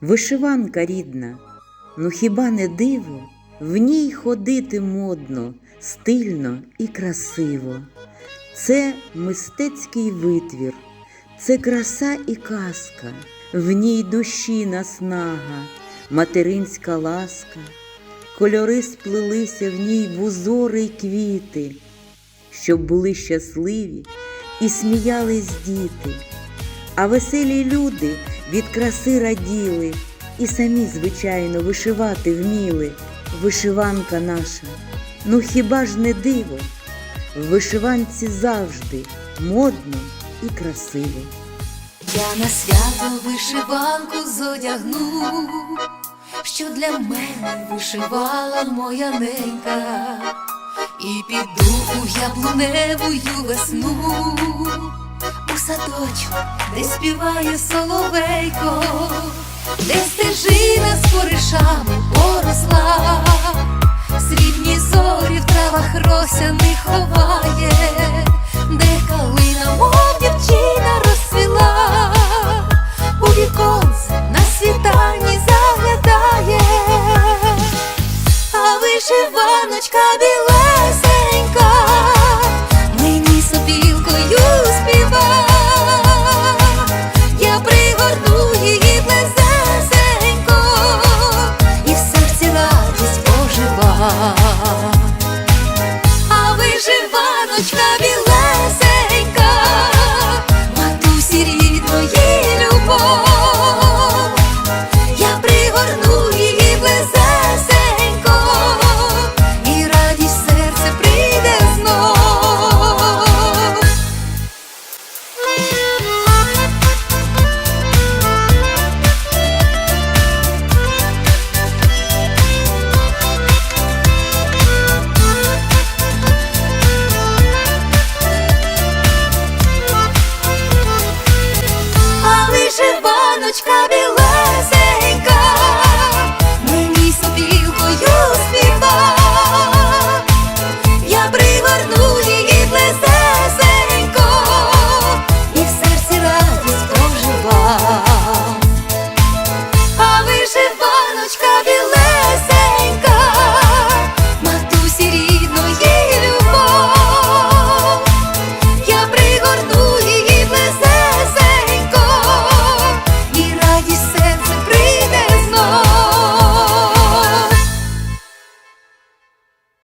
Вишиванка рідна, ну хіба не диво? В ній ходити модно, стильно і красиво. Це мистецький витвір, це краса і казка, в ній душі наснага, материнська ласка, кольори сплелися в ній в узори й квіти, щоб були щасливі і сміялись діти, а веселі люди від краси раділи і самі, звичайно, вишивати вміли. Вишиванка наша, ну хіба ж не диво? В вишиванці завжди модно і красиво. Я на свято вишиванку зодягну, що для мене вишивала моя ненька, і піду у яблуневую весну, садочок, де співає соловейко, де стежина з коришами поросла, срібні зорі в травах рося не ховає, де калина, мов дівчина розсвіла, у віконце на світанні заглядає, а вишиваночка.